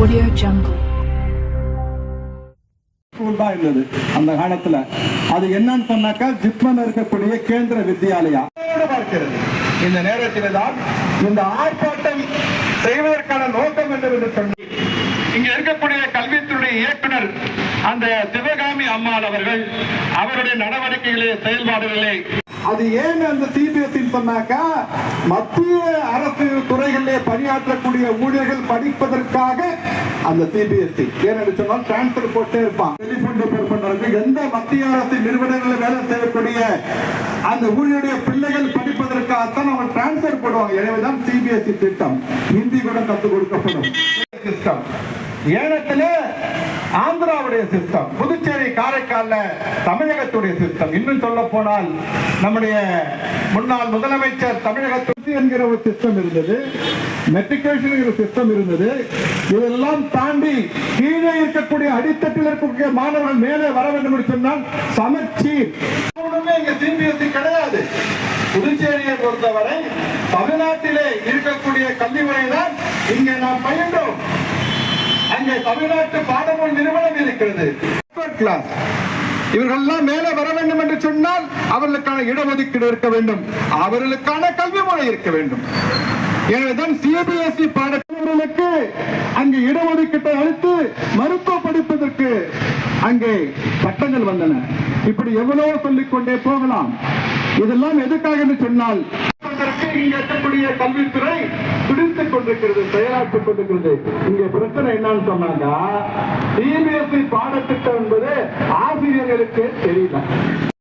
Audio Jungle. தான் இருந்தது அந்த காலத்துல. அது என்னன்னு சொன்னாக்கா ஜிப்மன் இருக்கக்கூடிய கேந்திர வித்யாலயா. பார்க்கிறது. இந்த நேரத்தில் தான் இந்த ஆர்ப்பாட்டம் செய்வதற்கான நோக்கம் என்னவென்று சொன்னி இங்க இருக்கக்கூடிய கல்வித்துறை இயக்குனர் அந்த சிவகாமி அம்மாள் அவர்கள் அவருடைய நடவடிக்கைகளே செயல்பாடுகளே அது ஏன் அந்த சிபிஎஸ்இ சொன்னாக்கா மத்திய அரசு துறைகளிலே பணியாற்றக்கூடிய ஊழியர்கள் படிப்பதற்காக அந்த சிபிஎஸ்சி ஏன்னு சொன்னால் டிரான்ஸ்பர் போட்டே இருப்பான் டெலிபோன் டிபார்ட்மெண்ட் எந்த மத்திய அரசு நிறுவனங்களில் வேலை செய்யக்கூடிய அந்த ஊழியருடைய பிள்ளைகள் படிப்பதற்காகத்தான் அவங்க டிரான்ஸ்பர் போடுவாங்க. எனவேதான் சிபிஎஸ்சி திட்டம். ஹிந்தி கூட கற்றுக் கொடுக்கப்படும். சிஸ்டம் ஏனத்துல ஆந்திராவுடைய சிஸ்டம் புதுச்சேரி காரைக்கால தமிழகத்துடைய சிஸ்டம் இன்னும் சொல்ல போனால் நம்முடைய முன்னாள் முதலமைச்சர் தமிழகத்து என்கிற ஒரு சிஸ்டம் இருந்தது. மெட்ரிகுலேஷன் சிஸ்டம் இருந்தது. இதெல்லாம் தாண்டி கீழே இருக்கக்கூடிய அடித்தட்டில் இருக்கக்கூடிய மாணவர்கள் மேலே வர வேண்டும் என்று சொன்னால் சமச்சீர் ஒண்ணுமே இங்க சிபிஎஸ்இ கிடையாது. புதுச்சேரியை பொறுத்தவரை தமிழ்நாட்டிலே இருக்கக்கூடிய கல்வி முறை தான் இங்கே நாம் பயின்ற அங்கே தமிழ்நாட்டு பாடநூல் நிறுவனம் இருக்கிறது. கிளாஸ் இவர்கள்லாம் மேலே வர வேண்டும் என்று சொன்னால் அவர்களுக்கான இடஒதுக்கீடு இருக்க வேண்டும். அவர்களுக்கான கல்வி முறை இருக்க வேண்டும். எனவேதான் சிபிஎஸ்இ பாடத்தினர்களுக்கு அங்கு இடஒதுக்கீட்டை அளித்து மருத்துவ படிப்பதற்கு அங்கே சட்டங்கள் வந்தன. இப்படி எவ்வளவோ சொல்லிக் கொண்டே போகலாம். இதெல்லாம் எதுக்காக என்று சொன்னால் அதற்கு இங்க இருக்கக்கூடிய கல்வித்துறை கொண்டிருக்கிறது கொண்டிருக்கிறது இங்க பிரச்சனை என்னன்னு சொன்னாங்க சிபிஎஸ்இ பாடத்திட்டம் என்பது ஆசிரியர்களுக்கு தெரியல.